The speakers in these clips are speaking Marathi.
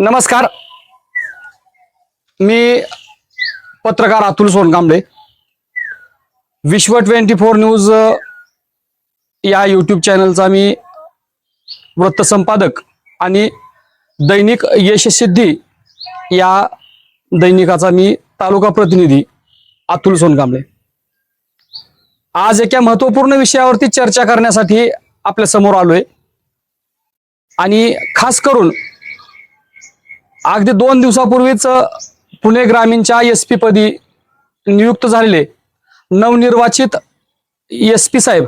नमस्कार. मी पत्रकार Atul Sonkamble. Vishwa twenty four news या यूट्यूब चॅनलचा मी वृत्तसंपादक आणि दैनिक यशसिद्धी या दैनिकाचा मी तालुका प्रतिनिधी अतुल सोनकांबळे. आज एका महत्त्वपूर्ण विषयावरती चर्चा करण्यासाठी आपल्यासमोर आलोय. आणि खास करून अगदी दोन दिवसापूर्वीच पुणे ग्रामीणच्या एस पी पदी नियुक्त झालेले नवनिर्वाचित एस पी साहेब.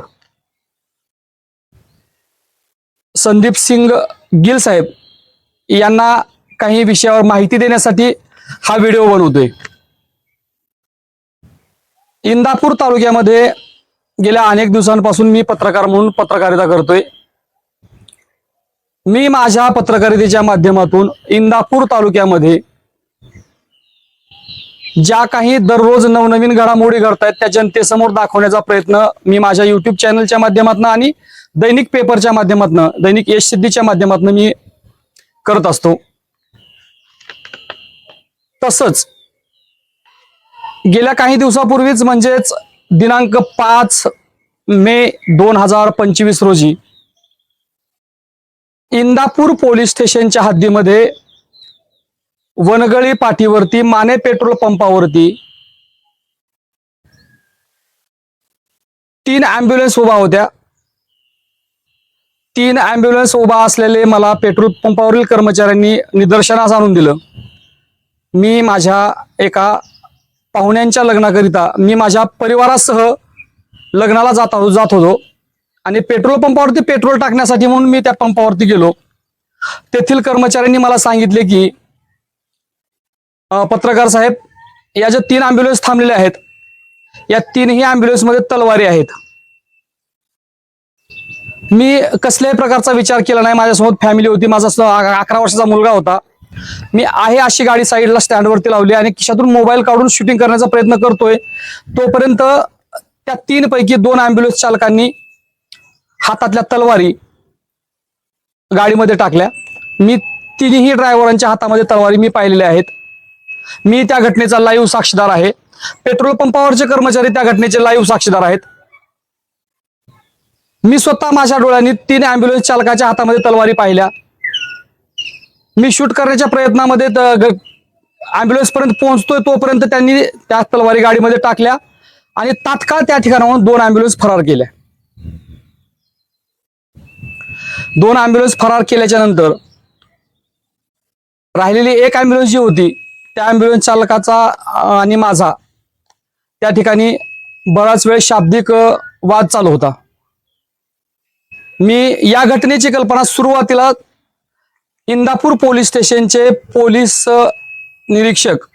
संदीप सिंग गिल साहेब यांना काही विषयावर माहिती देण्यासाठी हा व्हिडिओ बनवतोय. इंदापूर तालुक्यामध्ये गेल्या अनेक दिवसांपासून मी पत्रकार म्हणून पत्रकारिता करतोय. मी माझ्या पत्रकारितेच्या माध्यमातून इंदापूर तालुक्यामध्ये ज्या काही दररोज नवनवीन घडामोडी घडतायत त्या जनतेसमोर दाखवण्याचा प्रयत्न मी माझ्या युट्यूब चॅनलच्या माध्यमातून आणि दैनिक पेपरच्या माध्यमातून दैनिक यश सिद्धीच्या माध्यमातून मी करत असतो. तसंच गेल्या काही दिवसापूर्वीच म्हणजेच दिनांक पाच मे दोन हजार पंचवीस रोजी इंदापूर पोलीस स्टेशनच्या हद्दीमध्ये वनगळी पाठीवरती माने पेट्रोल पंपावरती तीन अँब्युलन्स उभा होत्या. तीन अँब्युलन्स उभा असलेले मला पेट्रोल पंपावरील कर्मचाऱ्यांनी निदर्शनास आणून दिलं. मी माझ्या एका पाहुण्यांच्या लग्नाकरिता मी माझ्या परिवारासह लग्नाला जात जात होतो. आणि पेट्रोल पंपावरती पेट्रोल टाकण्यासाठी म्हणून मी त्या पंपावरती गेलो. तेथील कर्मचाऱ्यांनी मला सांगितले की पत्रकार साहेब या ज्या तीन अँब्युलन्स थांबलेल्या आहेत या तीनही अँब्युलन्समध्ये तलवारी आहेत. मी कसल्याही प्रकारचा विचार केला नाही. माझ्यासोबत फॅमिली होती. माझा अकरा वर्षाचा मुलगा होता. मी आहे अशी गाडी साईडला स्टँडवरती लावली आणि खिशातून मोबाईल काढून शूटिंग करण्याचा प्रयत्न करतोय. तोपर्यंत त्या तीन पैकी दोन अँब्युलन्स चालकांनी हातातल्या तलवारी गाडीमध्ये टाकल्या. मी तिन्ही ड्रायव्हरांच्या हातामध्ये तलवारी मी पाहिलेल्या आहेत. मी त्या घटनेचा लाईव्ह साक्षीदार आहे. पेट्रोल पंपावरचे कर्मचारी त्या घटनेचे लाईव्ह साक्षीदार आहेत. मी स्वतः माझ्या डोळ्यांनी तीन अँब्युलन्स चालकाच्या हातामध्ये तलवारी पाहिल्या. मी शूट करण्याच्या प्रयत्नामध्ये अँब्युलन्स पर्यंत पोहोचतोय तोपर्यंत त्यांनी त्या तलवारी गाडीमध्ये टाकल्या आणि तात्काळ त्या ठिकाणाहून दोन अँब्युलन्स फरार केल्या. दोन अँब्युलन्स फरार केल्याच्यानंतर राहिलेली एक अँब्युलन्स जी होती त्या अँब्युलन्स चालकाचा आणि माझा त्या ठिकाणी बराच वेळ शाब्दिक वाद चालू होता. मी या घटनेची कल्पना सुरुवातीला इंदापूर पोलीस स्टेशनचे पोलीस निरीक्षक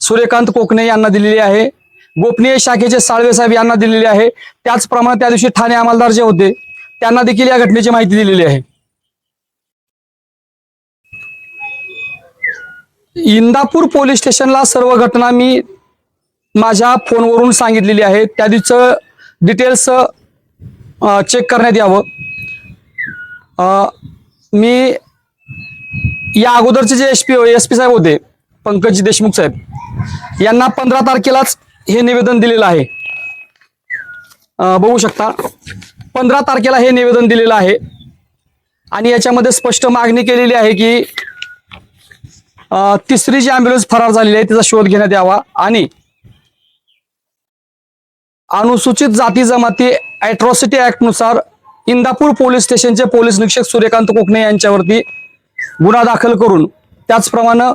सूर्यकांत कोकणे यांना दिलेली आहे. गोपनीय शाखेचे साळवे साहेब यांना दिलेली आहे. त्याचप्रमाणे त्या दिवशी ठाणे अंमलदार जे होते त्यांना देखील या घटनेची माहिती दिलेली आहे. इंदापूर पोलीस स्टेशनला सर्व घटना मी माझ्या फोनवरून सांगितलेली आहे त्या दिवचं डिटेल्स चेक करण्यात यावं. मी या अगोदरचे जे एस पी एस पी साहेब होते पंकज देशमुख साहेब यांना पंधरा तारखेलाच हे निवेदन दिलेलं आहे. बघू शकता. पंधरा तारखेला हे निवेदन दिलेलं आहे. आणि याच्यामध्ये स्पष्ट मागणी केलेली आहे की तिसरी जी अँब्युलन्स फरार झालेली आहे तिचा शोध घेण्यात यावा. आणि अनुसूचित जाती जमाती अॅट्रॉसिटी ऍक्टनुसार इंदापूर पोलीस स्टेशनचे पोलीस निरीक्षक सूर्यकांत कोकणे यांच्यावरती गुन्हा दाखल करून त्याचप्रमाणे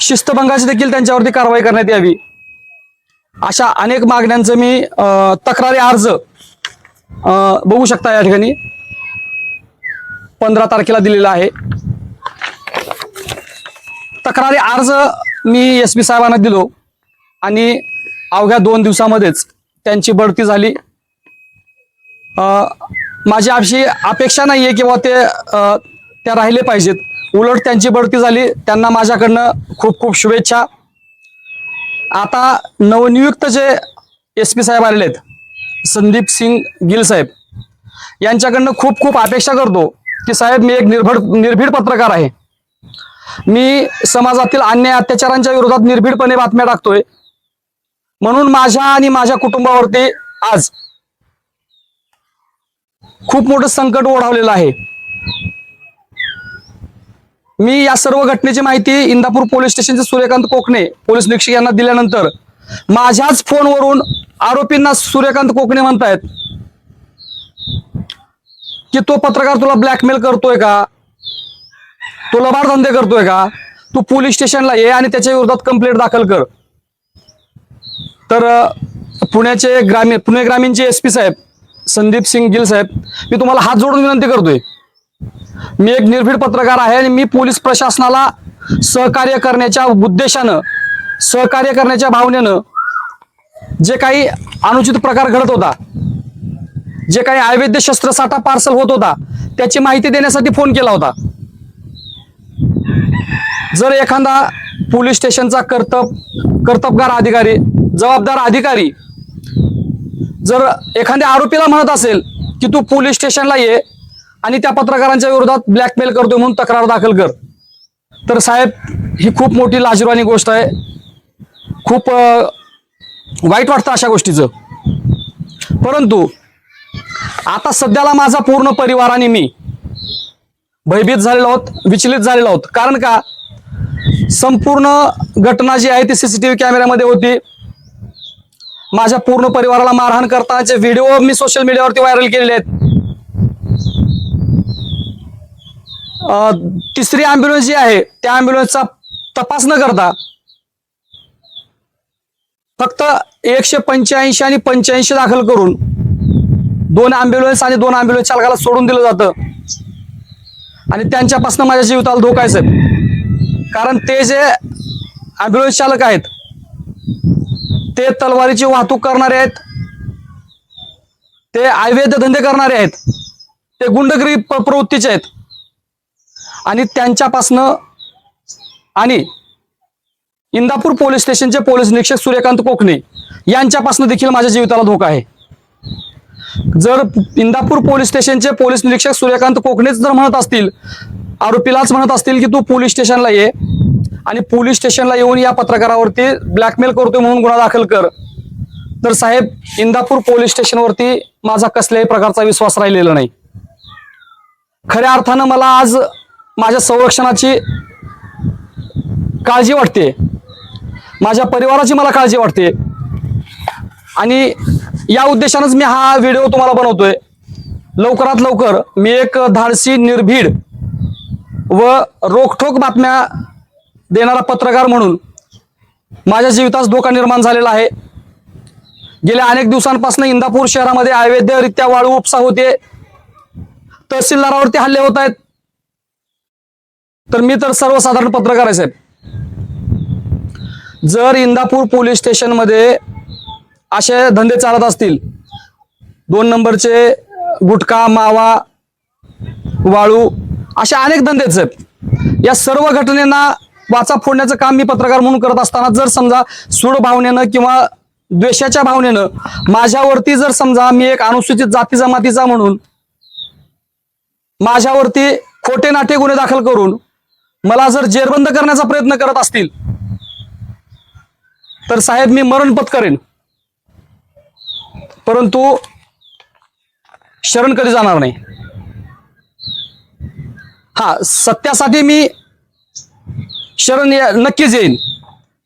शिस्तभंगाची देखील त्यांच्यावरती कारवाई करण्यात यावी. अशा अनेक मागण्यांचं मी तक्रारी अर्ज बघू शकता या ठिकाणी. पंधरा तारखेला दिलेला आहे. तक्रारी अर्ज मी एस पी साहेबांना दिलो आणि अवघ्या दोन दिवसामध्येच त्यांची बढती झाली. अ, माझी अशी अपेक्षा नाही आहे किंवा ते त्या राहिले पाहिजेत. उलट त्यांची बढती झाली. त्यांना माझ्याकडनं खूप खूप शुभेच्छा. आता नवनियुक्त जे एस पी साहेब आलेले आहेत संदीप सिंग गिल साहेब. यांच्याकडनं खूप खूप अपेक्षा करतो की साहेब मी एक निर्भड निर्भीड पत्रकार आहे. मी समाजातील अन्याय अत्याचारांच्या विरोधात निर्भीडपणे बातम्या टाकतोय. म्हणून माझ्या आणि माझ्या कुटुंबावरती आज खूप मोठं संकट ओढावलेलं आहे. मी या सर्व घटनेची माहिती इंदापूर पोलीस स्टेशनचे सूर्यकांत कोकणे पोलीस निरीक्षक यांना दिल्यानंतर माझ्याच फोनवरून आरोपींना सूर्यकांत कोकणे म्हणतायत की तो पत्रकार तुला ब्लॅकमेल करतोय का? तो लबारधंदे करतोय का? तू पोलीस स्टेशनला ये आणि त्याच्या विरोधात कंप्लेंट दाखल कर. तर पुण्याचे ग्रामीण पुणे ग्रामीणचे एस पी साहेब संदीप सिंग गिल साहेब मी तुम्हाला हात जोडून विनंती करतोय. मी एक निर्भीड पत्रकार आहे आणि मी पोलीस प्रशासनाला सहकार्य करण्याच्या उद्देशानं सहकार्य करण्याच्या भावनेनं जे काही अनुचित प्रकार घडत होता जे काही अवैध शस्त्रसाठा पार्सल होत होता त्याची माहिती देण्यासाठी फोन केला होता. जर एखादा पोलीस स्टेशनचा कर्तब कर्तबगार अधिकारी जबाबदार अधिकारी जर एखाद्या आरोपीला म्हणत असेल की तू पोलीस स्टेशनला ये आणि त्या पत्रकारांच्या विरोधात ब्लॅकमेल करतोय म्हणून तक्रार दाखल कर. तर साहेब ही खूप मोठी लाजीरवाणी गोष्ट आहे. खूप वाईट वाटतं अशा गोष्टीचं. परंतु आता सध्याला माझा पूर्ण परिवार आणि मी भयभीत झालेलो आहोत विचलित झालेलो आहोत. कारण का? संपूर्ण घटना जी आहे ती सीसीटीव्ही कॅमेऱ्यामध्ये होती. माझ्या पूर्ण परिवाराला मारहाण करतानाचे व्हिडिओ मी सोशल मीडियावरती व्हायरल केलेले आहेत. तिसरी अँब्युलन्स जी आहे त्या अँब्युलन्सचा तपास न करता फक्त एकशे पंच्याऐंशी आणि पंच्याऐंशी दाखल करून दोन अँब्युलन्स आणि दोन अँब्युलन्स चालकाला सोडून दिलं जातं. आणि त्यांच्यापासून माझ्या जीविताला धोका आहे साहेब. कारण ते जे अँब्युलन्स चालक आहेत ते तलवारीची वाहतूक करणारे आहेत ते अवैध धंदे करणारे आहेत ते गुंडगिरी प्रवृत्तीचे आहेत. आणि त्यांच्यापासनं आणि इंदापूर पोलीस स्टेशनचे पोलीस निरीक्षक सूर्यकांत कोकणे यांच्यापासून देखील माझ्या जीविताला धोका आहे. जर इंदापूर पोलीस स्टेशनचे पोलीस निरीक्षक सूर्यकांत कोकणेच जर म्हणत असतील आरोपीलाच म्हणत असतील की तू पोलीस स्टेशनला ये आणि पोलीस स्टेशनला येऊन या पत्रकारावरती ब्लॅकमेल करतोय म्हणून गुन्हा दाखल कर. तर साहेब इंदापूर पोलीस स्टेशनवरती माझा कसल्याही प्रकारचा विश्वास राहिलेला नाही. खऱ्या अर्थानं मला आज माझ्या संरक्षणाची काळजी वाटते माझ्या परिवाराची मला काळजी वाटते. आणि या उद्देशानंच मी हा व्हिडिओ तुम्हाला बनवतोय. लवकरात लवकर मी एक धाडसी निर्भीड व रोखोक बातम्या देणारा पत्रकार म्हणून माझ्या जीवितास धोका निर्माण झालेला आहे. गेल्या अनेक दिवसांपासून इंदापूर शहरामध्ये अवैधरित्या वाळू उपसा होते. तहसीलदारावरती हल्ले होत आहेत. तर मी तर सर्वसाधारण पत्रकार आहे साहेब. जर इंदापूर पोलीस स्टेशनमध्ये असे धंदे चालत असतील दोन नंबरचे गुटखा मावा वाळू असे अनेक धंदेच आहेत. या सर्व घटनेना वाचा फोडण्याचं काम मी पत्रकार म्हणून करत असताना जर समजा सूड भावनेनं किंवा द्वेषाच्या भावनेनं माझ्यावरती जर समजा मी एक अनुसूचित जाती जमातीचा म्हणून माझ्यावरती खोटे नाटे गुन्हे दाखल करून मला जर जेरबंद करण्याचा प्रयत्न करत असतील तर साहेब मी मरण पत्करेन. परंतु शरण कधी जाणार नाही? हा सत्यासाठी मी शरण नक्कीच येईन.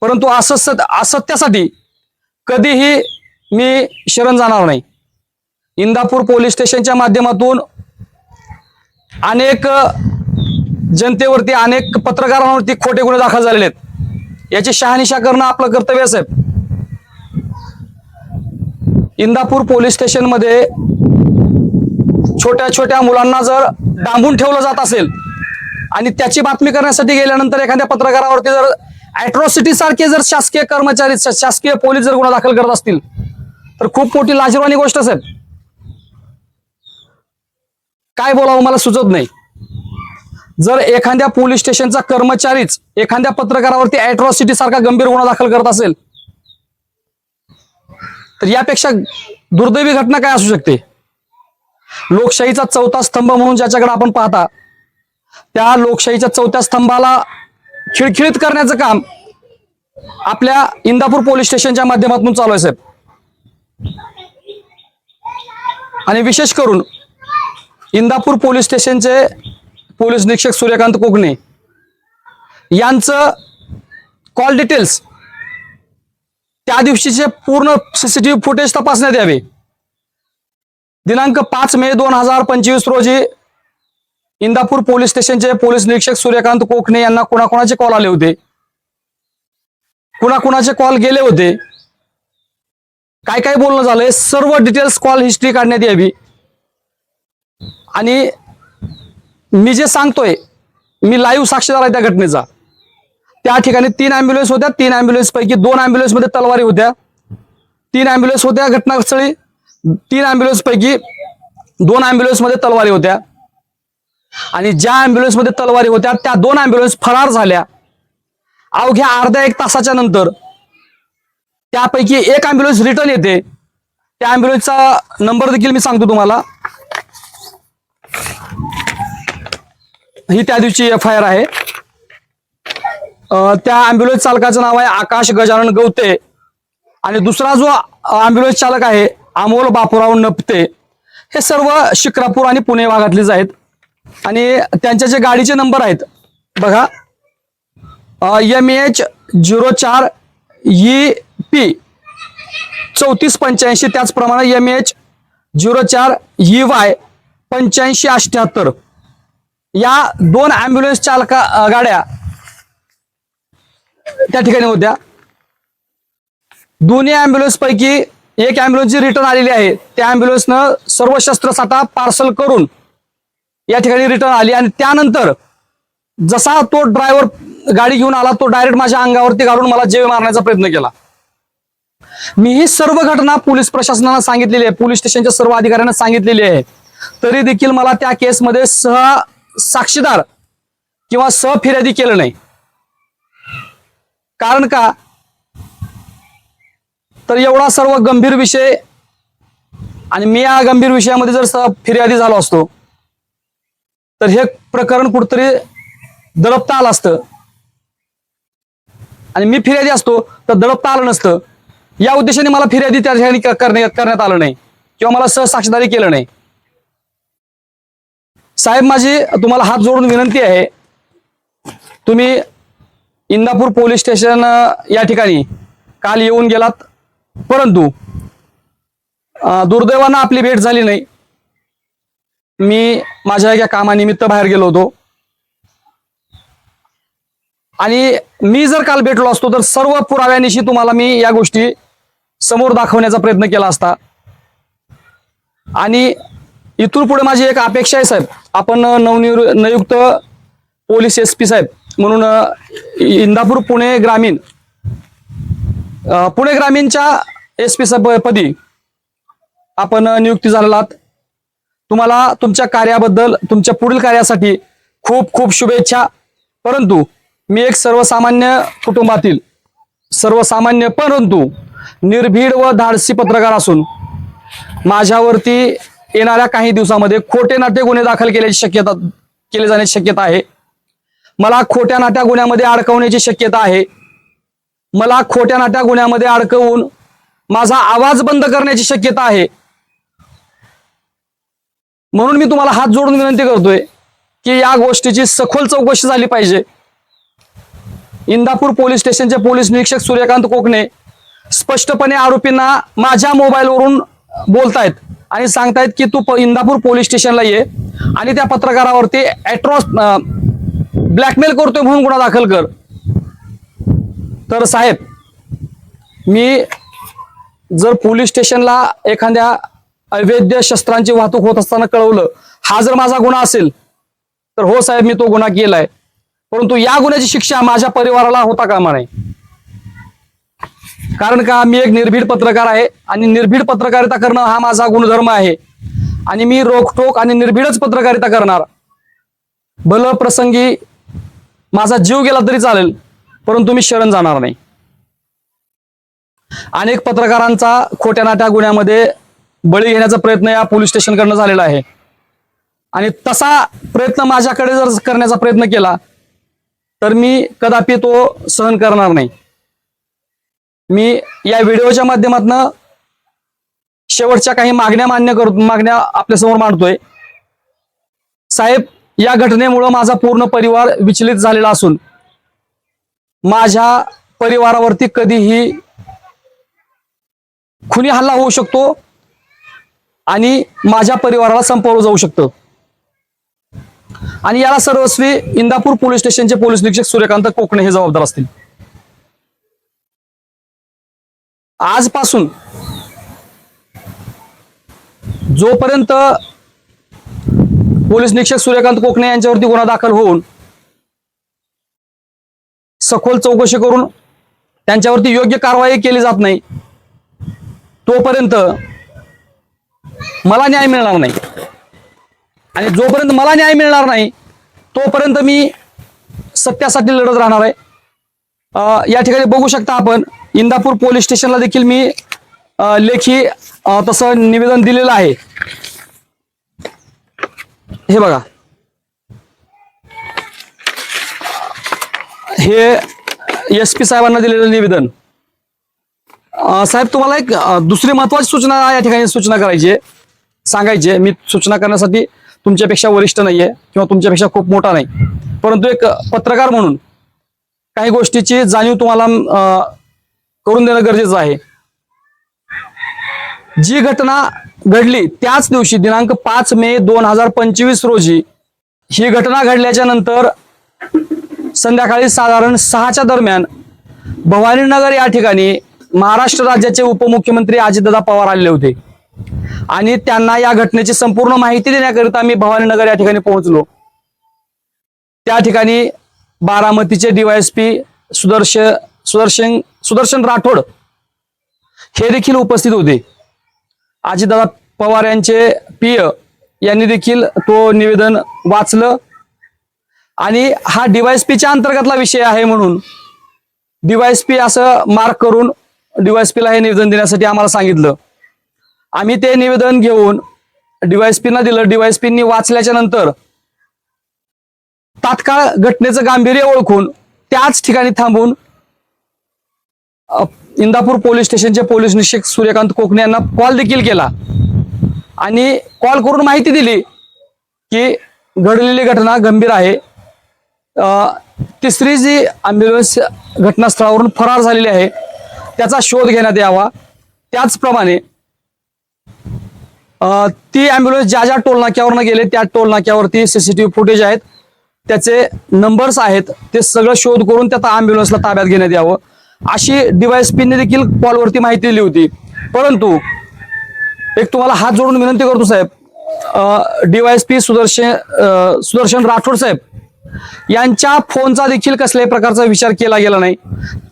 परंतु असत असत्यासाठी कधीही मी शरण जाणार नाही. इंदापूर पोलीस स्टेशनच्या माध्यमातून अनेक जनतेवरती अनेक पत्रकारांवरती खोटे गुन्हे दाखल झालेले आहेत. याची शहानिशा करणं आपलं कर्तव्य साहेब. इंदापूर पोलीस स्टेशनमध्ये छोट्या छोट्या मुलांना जर डांबून ठेवलं जात असेल आणि त्याची बातमी करण्यासाठी गेल्यानंतर एखाद्या पत्रकारावरती जर अॅट्रॉसिटी सारखे जर शासकीय कर्मचारी शासकीय पोलीस जर गुन्हा दाखल करत असतील तर खूप मोठी लाजीरवाणी गोष्ट साहेब. काय बोलावं मला सुचत नाही. जर एखाद्या पोलीस स्टेशनचा कर्मचारीच एखाद्या पत्रकारावरती अॅट्रॉसिटी सारखा गंभीर गुन्हा दाखल करत असेल तर यापेक्षा दुर्दैवी घटना काय असू शकते? लोकशाहीचा चौथा स्तंभ म्हणून ज्याच्याकडे आपण पाहता त्या लोकशाहीच्या चौथ्या स्तंभाला खिळखिळीत करण्याचं काम आपल्या इंदापूर पोलीस स्टेशनच्या माध्यमातून चालू आहे साहेब. आणि विशेष करून इंदापूर पोलीस स्टेशनचे पोलीस निरीक्षक सूर्यकांत कोकणे. यांचं कॉल डिटेल्स त्या दिवशीचे पूर्ण सीसीटीव्ही फुटेज तपासण्यात यावे. दिनांक पाच मे दोन हजार पंचवीस रोजी इंदापूर पोलीस स्टेशनचे पोलीस निरीक्षक सूर्यकांत कोकणे यांना कोणाकोणाचे कॉल आले होते? कुणाकुणाचे कॉल गेले होते? काय काय बोलणं झालंय? सर्व डिटेल्स कॉल हिस्ट्री काढण्यात यावी. आणि मी जे सांगतोय मी लाईव्ह साक्षीदार आहे त्या घटनेचा. त्या ठिकाणी तीन अँब्युलन्स होत्या. तीन अँब्युलन्स पैकी दोन अँब्युलन्समध्ये तलवारी होत्या. तीन अँब्युलन्स होत्या घटनास्थळी. तीन अँब्युलन्स पैकी दोन अँब्युलन्समध्ये तलवारी होत्या. आणि ज्या अँब्युलन्समध्ये तलवारी होत्या त्या दोन अँब्युलन्स फरार झाल्या. अवघ्या अर्ध्या एक तासाच्या नंतर त्यापैकी एक अँब्युलन्स रिटर्न येते. त्या अँब्युलन्सचा नंबर देखील मी सांगतो तुम्हाला. ही त्या दिवशी एफ आय आर आहे. त्या अँब्युलन्स चालकाचं नाव आहे आकाश गजानन गवते. आणि दुसरा जो अँब्युलन्स चालक आहे अमोल बापूराव नपते. हे सर्व शिक्रापूर आणि पुणे भागातलेच आहेत. आणि त्यांच्या जे गाडीचे नंबर आहेत बघा. एम एच झिरो चार ई पी चौतीस पंच्याऐंशी त्याचप्रमाणे एम एच झिरो चार ई वाय पंच्याऐंशी अठ्ठ्याहत्तर या दोन ॲम्ब्युलन्स चालका गाड्या त्या ठिकाणी होत्या. दोन्ही ऍम्ब्युलन्स पैकी एक ॲम्ब्युलन्स जी रिटर्न आलेली आहे. त्या ॲम्ब्युलन्सनं सर्व शस्त्रसाठा पार्सल करून या ठिकाणी रिटर्न आली. आणि त्यानंतर जसा तो ड्रायव्हर गाडी घेऊन आला तो डायरेक्ट माझ्या अंगावरती घालून मला जेव मारण्याचा प्रयत्न केला. मी ही सर्व घटना पोलीस प्रशासनाला सांगितलेली आहे. पोलीस स्टेशनच्या सर्व अधिकाऱ्यांना सांगितलेली आहे. तरी देखील मला त्या केसमध्ये सह साक्षीदार किंवा सफिर्यादी केलं नाही. कारण का? तर एवढा सर्व गंभीर विषय आणि मी या गंभीर विषयामध्ये जर सह फिर्यादी झालो असतो तर हे प्रकरण कुठतरी दडपता आलं असतं. आणि मी फिर्यादी असतो तर दडपता आलं नसतं. या उद्देशाने मला फिर्यादी त्या ठिकाणी करण्यात करण्यात आलं नाही. किंवा मला सहसाक्षीदारी केलं नाही. साहेब माझी तुम्हाला हात जोडून विनंती आहे. तुम्ही इंदापूर पोलीस स्टेशन या ठिकाणी काल येऊन गेलात. परंतु दुर्दैवानं आपली भेट झाली नाही. मी माझ्या एका कामानिमित्त बाहेर गेलो होतो. आणि मी जर काल भेटलो असतो तर सर्व पुराव्यानिशी तुम्हाला मी या गोष्टी समोर दाखवण्याचा प्रयत्न केला असता. आणि इथून पुढे माझी एक अपेक्षा आहे साहेब. आपण नवनियु नियुक्त पोलीस एस पी साहेब म्हणून इंदापूर पुणे ग्रामीण पुणे ग्रामीणच्या एस पी साहेब पदी आपण नियुक्ती झालेला आहात. तुम्हाला तुमच्या कार्याबद्दल तुमच्या पुढील कार्यासाठी खूप खूप शुभेच्छा. परंतु मी एक सर्वसामान्य कुटुंबातील सर्वसामान्य परंतु निर्भीड व धाडसी पत्रकार असून माझ्यावरती येणाऱ्या काही दिवसामध्ये खोटे नाट्य गुन्हे दाखल केल्याची शक्यता केले जाण्याची शक्यता आहे. मला खोट्या नाट्या गुन्ह्यामध्ये अडकवण्याची शक्यता आहे. मला खोट्या नाट्या गुन्ह्यामध्ये अडकवून माझा आवाज बंद करण्याची शक्यता आहे. म्हणून मी तुम्हाला हात जोडून विनंती करतोय की या गोष्टीची सखोल चौकशी झाली पाहिजे. इंदापूर पोलीस स्टेशनचे पोलीस निरीक्षक सूर्यकांत कोकणे स्पष्टपणे आरोपींना माझ्या मोबाईलवरून बोलतायत. आणि सांगतायत की तू इंदापूर पोलीस स्टेशनला ये आणि त्या पत्रकारावरती ऍट्रॉस ब्लॅकमेल करतोय म्हणून गुन्हा दाखल कर. तर साहेब मी जर पोलीस स्टेशनला एखाद्या अवैध शस्त्रांची वाहतूक होत असताना कळवलं हा जर माझा गुन्हा असेल तर हो साहेब मी तो गुन्हा केलाय. परंतु या गुन्ह्याची शिक्षा माझ्या परिवाराला होता कामा नाही कारण का मी एक निर्भीड पत्रकार आहे आणि निर्भीड पत्रकारिता करणं हा माझा गुणधर्म आहे. आणि मी रोखटोक आणि निर्भीडच पत्रकारिता करणार. बल प्रसंगी माझा जीव गेला तरी चालेल परंतु मी शरण जाणार नाही. अनेक पत्रकारांचा खोट्या नाट्या गुन्ह्यामध्ये बळी घेण्याचा प्रयत्न या पोलीस स्टेशनकडनं झालेला आहे. आणि तसा प्रयत्न माझ्याकडे जर करण्याचा प्रयत्न केला तर मी कदापि तो सहन करणार नाही. मी या व्हिडिओच्या माध्यमातून शेवटच्या काही मागण्या मान्य करतो मागण्या आपल्यासमोर मांडतोय. साहेब या घटनेमुळं माझा पूर्ण परिवार विचलित झालेला असून माझ्या परिवारावरती कधीही खुनी हल्ला होऊ शकतो आणि माझ्या परिवाराला संपवलं जाऊ शकतं. आणि याला सर्वस्वी इंदापूर पोलीस स्टेशनचे पोलीस निरीक्षक सूर्यकांत कोकणे हे जबाबदार असतील. आजपासून जोपर्यंत पोलीस निरीक्षक सूर्यकांत कोकणे यांच्यावरती गुन्हा दाखल होऊन सखोल चौकशी करून त्यांच्यावरती योग्य कारवाई केली जात नाही तोपर्यंत मला न्याय मिळणार नाही. आणि जोपर्यंत मला न्याय मिळणार नाही तोपर्यंत मी सत्यासाठी लढत राहणार आहे. या ठिकाणी बघू शकता आपण इंदापूर पोलीस स्टेशनला देखील मी लेखी तसं निवेदन दिलेलं आहे. हे बघा. हे एस पी साहेबांना दिलेलं निवेदन. साहेब तुम्हाला एक दुसरी महत्वाची सूचना या ठिकाणी सूचना करायची आहे. सांगायची मी सूचना करण्यासाठी तुमच्यापेक्षा वरिष्ठ नाहीये किंवा तुमच्यापेक्षा खूप मोठा नाही. परंतु एक पत्रकार म्हणून काही गोष्टीची जाणीव तुम्हाला करून देणं गरजेचं आहे. जी घटना घडली त्याच दिवशी दिनांक पाच मे दोन हजार पंचवीस रोजी ही घटना घडल्याच्या नंतर संध्याकाळी साधारण सहाच्या दरम्यान भवानीनगर या ठिकाणी महाराष्ट्र राज्याचे उपमुख्यमंत्री अजितदादा पवार आलेले होते. आणि त्यांना या घटनेची संपूर्ण माहिती देण्याकरिता मी भवानीनगर या ठिकाणी पोहोचलो. त्या ठिकाणी बारामतीचे डीवायएसपी सुदर्शन सुदर्शन सुदर्शन राठोड हे देखील उपस्थित होते. अजितदादा पवार यांचे पिय यांनी देखील तो निवेदन वाचलं. आणि हा डीवायएसपीच्या अंतर्गतला विषय आहे म्हणून डीवायएसपी असं मार्क करून डीवायएसपीला हे निवेदन देण्यासाठी आम्हाला सांगितलं. आम्ही ते निवेदन घेऊन डीवायएसपीना दिलं. डीवायएसपींनी वाचल्याच्या नंतर तात्काळ घटनेचं गांभीर्य ओळखून त्याच ठिकाणी थांबून इंदापूर पोलीस स्टेशनचे पोलीस निरीक्षक सूर्यकांत कोकणे यांना कॉल देखील केला. आणि कॉल करून माहिती दिली की घडलेली घटना गंभीर आहे. तिसरी जी ॲम्ब्युलन्स घटनास्थळावरून फरार झालेली आहे त्याचा शोध घेण्यात यावा. त्याचप्रमाणे ती ॲम्ब्युलन्स ज्या ज्या टोल नाक्यावरनं गेले त्या टोलनाक्यावरती C C T V footage आहेत. त्याचे नंबर्स आहेत. ते सगळं शोध करून त्या ॲम्ब्युलन्सला ताब्यात घेण्यात यावं. अशी डीवायएसपीने देखील कॉलवरती माहिती दिली होती. परंतु एक तुम्हाला हात जोडून विनंती करतो साहेब डीवायएसपी सुदर्शन सुदर्शन राठोड साहेब यांच्या फोनचा देखील कसल्याही प्रकारचा विचार केला गेला नाही.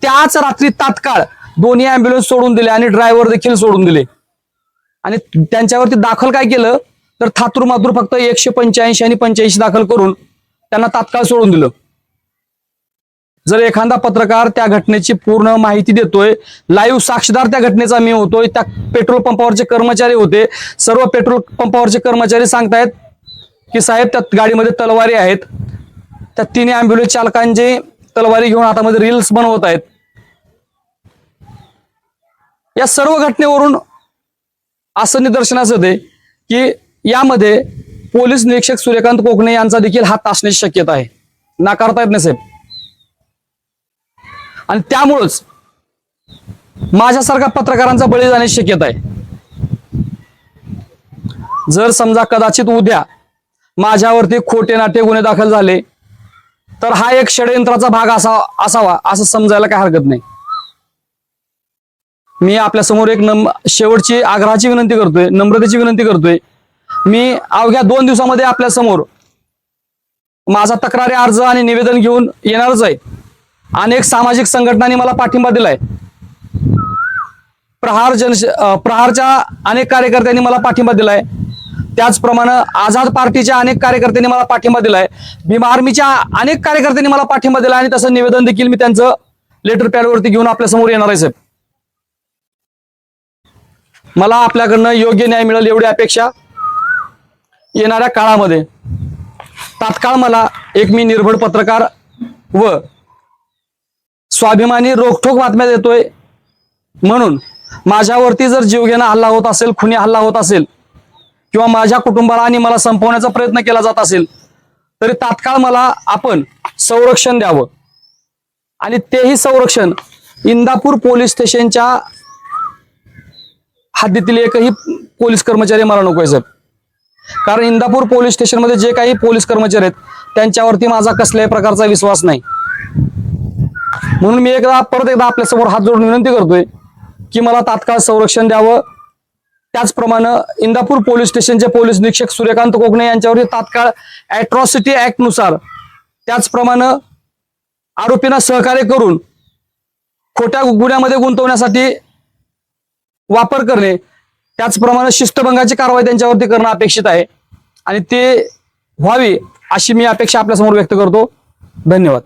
त्याच रात्री तात्काळ दोन्ही अँब्युलन्स सोडून दिले आणि ड्रायव्हर देखील सोडून दिले. आणि त्यांच्यावरती दाखल काय केलं? तर थातूर मातूर फक्त एकशे पंच्याऐंशी आणि पंच्याऐंशी दाखल करून त्यांना तात्काळ सोडून दिलं. जर एखादा पत्रकार त्या घटनेची पूर्ण माहिती देतोय लाईव्ह साक्षीदार त्या घटनेचा मी होतोय त्या पेट्रोल पंपावरचे कर्मचारी होते सर्व पेट्रोल पंपावरचे कर्मचारी सांगतायत की साहेब त्या गाडीमध्ये तलवारी आहेत. त्या तिन्ही अँब्युलन्स चालकांचे तलवारी घेऊन हातामध्ये रील्स बनवत आहेत. या सर्व घटनेवरून असं निदर्शनास होते की यामध्ये पोलीस निरीक्षक सूर्यकांत कोकणे यांचा देखील हात असण्याची शक्यता आहे. नाकारता येत नाही साहेब. आणि त्यामुळंच माझ्यासारख्या पत्रकारांचा बळी जाण्याची शक्यता आहे. जर समजा कदाचित उद्या माझ्यावरती खोटे नाटे गुन्हे दाखल झाले तर हा एक षडयंत्राचा भाग असा असावा असं समजायला काही हरकत नाही. मी आपल्यासमोर एक नम शेवटची आग्रहाची विनंती करतोय नम्रतेची विनंती करतोय. मी अवघ्या दोन दिवसामध्ये आपल्यासमोर माझा तक्रारी अर्ज आणि निवेदन घेऊन येणारच आहे. अनेक सामाजिक संघटनांनी मला पाठिंबा दिलाय. प्रहार जन प्रहारच्या अनेक कार्यकर्त्यांनी मला पाठिंबा दिलाय. त्याचप्रमाणे आझाद पार्टीच्या अनेक कार्यकर्त्यांनी मला पाठिंबा दिलाय. भीम आर्मीच्या अनेक कार्यकर्त्यांनी मला पाठिंबा दिलाय आणि तसं निवेदन देखील मी त्यांचं लेटर पॅडवरती घेऊन आपल्यासमोर येणार आहे साहेब. मला आपल्याकडनं योग्य न्याय मिळेल एवढी अपेक्षा येणाऱ्या काळामध्ये. तात्काळ मला एक मी निर्भड पत्रकार व स्वाभिमानी रोखोक बातम्या देतोय. म्हणून माझ्यावरती जर जीवघेणा हल्ला होत असेल खुनी हल्ला होत असेल किंवा माझ्या कुटुंबाला आणि मला संपवण्याचा प्रयत्न केला जात असेल तरी तात्काळ मला आपण संरक्षण द्यावं. आणि तेही संरक्षण इंदापूर पोलीस स्टेशनच्या हद्दीतील एकही पोलीस कर्मचारी मला नकोय साहेब. कारण इंदापूर पोलीस स्टेशनमध्ये जे काही पोलीस कर्मचारी आहेत त्यांच्यावरती माझा कसल्याही प्रकारचा विश्वास नाही. म्हणून मी एकदा परत एकदा आपल्यासमोर हात जोडून विनंती करतोय की मला तात्काळ संरक्षण द्यावं. त्याचप्रमाणे इंदापूर पोलीस स्टेशनचे पोलीस निरीक्षक सूर्यकांत कोकणे यांच्यावरती तात्काळ अॅट्रॉसिटी ऍक्टनुसार त्याचप्रमाणे आरोपींना सहकार्य करून खोट्या गुन्ह्यामध्ये गुंतवण्यासाठी वापर करणे त्याचप्रमाणे शिस्तभंगाची कारवाई त्यांच्यावरती करणं अपेक्षित आहे आणि ते व्हावी अशी मी अपेक्षा आपल्यासमोर व्यक्त करतो. धन्यवाद.